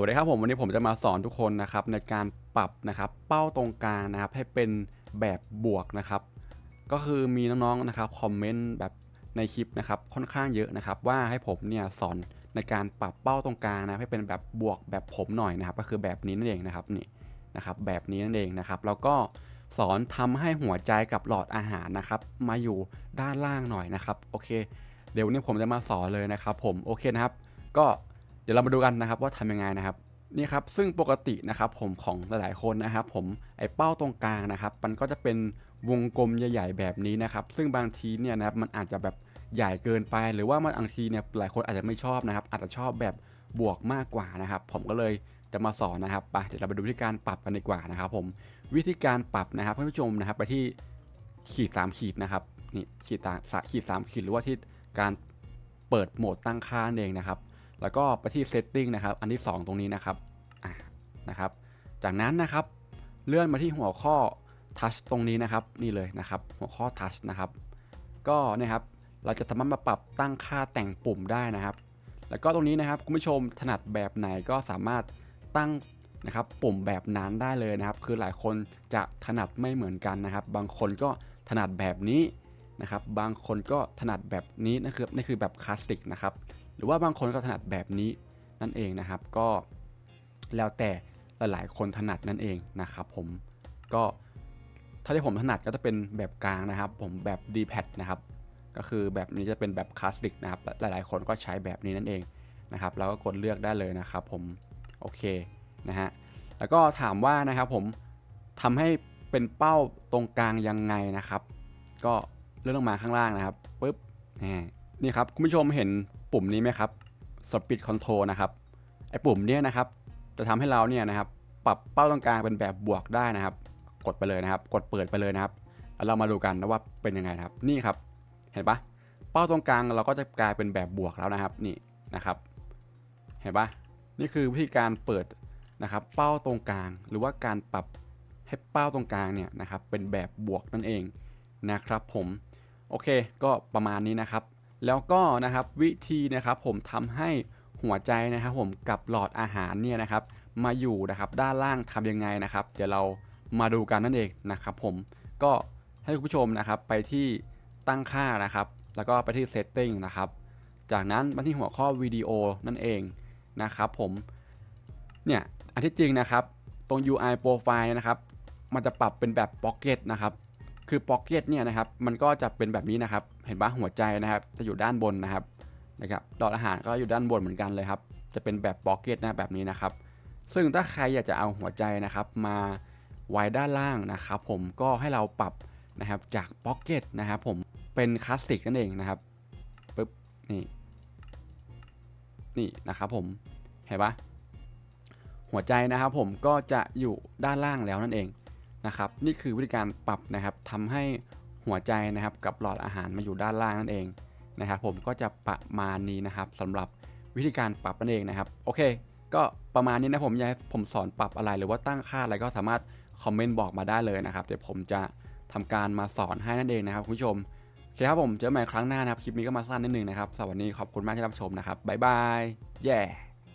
วัสดีครับผมวันนี้ผมจะมาสอนทุกคนนะครับในการปรับนะครับเป้าตรงกลางนะครับให้เป็นแบบบวกนะครับ ก็คือมีน้องๆนะครับคอมเมนต์แบบในคลิปนะครับค่อนข้างเยอะนะครับ ว่าให้ผมเนี่ยสอนในการปรับเป้าตรงกลางนะให้เป็นแบบบวกแบบผมหน่อยนะครับ ก็คือแบบนี้นั่นเองนะครับนี่นะครับแบบนี้นั่นเองนะครับ แล้วก็สอนทำให้หัวใจกับหลอดอาหารนะครับมาอยู่ด้านล่างหน่อยนะครับโอเค เดี๋ยววันนี้ผมจะมาสอนเลยนะครับ ผมโอเคนะครับ ก็ ดี๋ยวเรามาดูกันนะครับว่าทำยังไงนะครับนี่ครับซึ่งปกตินะครับผมของหลายๆคนนะครับ ผมไอ้เป้าตรงกลางนะครับ มันก็จะเป็นวงกลมใหญ่ ๆ แบบนี้นะครับ ซึ่งบางทีเนี่ยนะครับมันอาจจะแบบใหญ่เกินไป หรือว่ามันบางทีเนี่ยหลายคนอาจจะไม่ชอบนะครับ อาจจะชอบแบบบวกมากกว่านะครับ ผมก็เลยจะมาสอนนะครับไปเดี๋ยวเราไปดูวิธีการปรับกันดีกว่านะครับ ผมวิธีการปรับนะครับท่านผู้ชมนะครับ ไปที่ขีด3ขีดนะครับนี่ขีดตาขีด3ขีดหรือว่าที่การเปิดโหมดตั้งค่าเองนะครับ แล้วก็ไปที่ setting นะครับ อันที่ 2 ตรงนี้นะครับนะครับ จากนั้นนะครับเลื่อนมาที่หัวข้อ touch ตรงนี้นะครับ นี่เลยนะครับ หัวข้อ touch นะครับ ก็นี่ยครับเราจะสามารถมาปรับตั้งค่าแต่งปุ่มได้นะครับ แล้วก็ตรงนี้นะครับคุณผู้ชมถนัดแบบไหนก็สามารถตั้งนะครับปุ่มแบบนั้นได้เลยนะครับ คือหลายคนจะถนัดไม่เหมือนกันนะครับ บางคนก็ถนัดแบบนี้นะครับ บางคนก็ถนัดแบบนี้นั่นคือนี่คือแบบคลาสสิกนะครับ หรือว่าบางคนก็ถนัดแบบนี้นั่นเองนะครับ ก็แล้วแต่หลายๆคนถนัดนั่นเองนะครับผมก็ถ้าที่ผมถนัดก็จะเป็นแบบกลางนะครับ ผมแบบ d p a d นะครับก็คือแบบนี้จะเป็นแบบคลาสสิกนะครับหลายๆ คนก็ใช้แบบนี้นั่นเองนะครับแล้วก็กดเลือกได้เลยนะครับ ผมโอเคนะฮะแล้วก็ถามว่านะครับผมทำให้เป็นเป้าตรงกลางยังไงนะครับ ก็เลื่อนลงมาข้างล่างนะครับปุ๊บนี่ นี่ครับคุณผู้ชมเห็นปุ่มนี้ไหมครับ Speed Control นะครับไอ้ปุ่มเนี้ยนะครับ จะทำให้เราเนี่ยนะครับปรับเป้าตรงกลางเป็นแบบบวกได้นะครับ กดไปเลยนะครับ กดเปิดไปเลยนะครับแล้วเรามาดูกันนะว่าเป็นยังไงครับ นี่ครับ เห็นปะเป้าตรงกลางเราก็จะกลายเป็นแบบบวกแล้วนะครับ นี่นะครับ เห็นปะนี่คือวิธีการเปิดนะครับ เป้าตรงกลาง หรือว่าการปรับให้เป้าตรงกลางเนี่ยนะครับ เป็นแบบบวกนั่นเองนะครับ ผมโอเค ก็ประมาณนี้นะครับ แล้วก็นะครับวิธีนะครับผมทำให้หัวใจนะครับผมกับหลอดอาหารเนี่ยนะครับมาอยู่นะครับด้านล่างทำยังไงนะครับ เดี๋ยวเรามาดูกันนั่นเองนะครับผมก็ให้คุณผู้ชมนะครับไปที่ตั้งค่านะครับ แล้วก็ไปที่ setting นะครับ จากนั้นมาที่หัวข้อวิดีโอนั่นเองนะครับผมเนี่ยอันที่จริงนะครับ ตรง UI profile นะครับ มันจะปรับเป็นแบบ pocket นะครับ คือพ็อกเก็ตเนี่ยนะครับมันก็จะเป็นแบบนี้นะครับ เห็นปะหัวใจนะครับ จะอยู่ด้านบนนะครับนะครับหลอดอาหารก็อยู่ด้านบนเหมือนกันเลยครับ จะเป็นแบบพ็อกเก็ตนะแบบนี้นะครับ ซึ่งถ้าใครอยากจะเอาหัวใจนะครับ มาไว้ด้านล่างนะครับ ผมก็ให้เราปรับนะครับจากพ็อกเก็ตนะครับผมเป็นคลาสสิกนั่นเองนะครับปึ๊บนี่นี่นะครับผมเห็นปะหัวใจนะครับผมก็จะอยู่ด้านล่างแล้วนั่นเอง นะครับนี่คือวิธีการปรับนะครับทำให้หัวใจนะครับกับหลอดอาหารมาอยู่ด้านล่างนั่นเองนะครับผมก็จะประมาณนี้นะครับสำหรับวิธีการปรับนั่นเองนะครับโอเค ก็ประมาณนี้นะผมอยากผมสอนปรับอะไรหรือว่าตั้งค่าอะไรก็สามารถคอมเมนต์บอกมาได้เลยนะครับเดี๋ยวผมจะทำการมาสอนให้นั่นเองนะครับคุณผู้ชมโอเคครับผมเจอกันใหม่ครั้งหน้านะครับคลิปนี้ก็มาสั้นนิดนึงนะครับสวัสดีขอบคุณมากที่รับชมนะครับบ๊ายบายแย่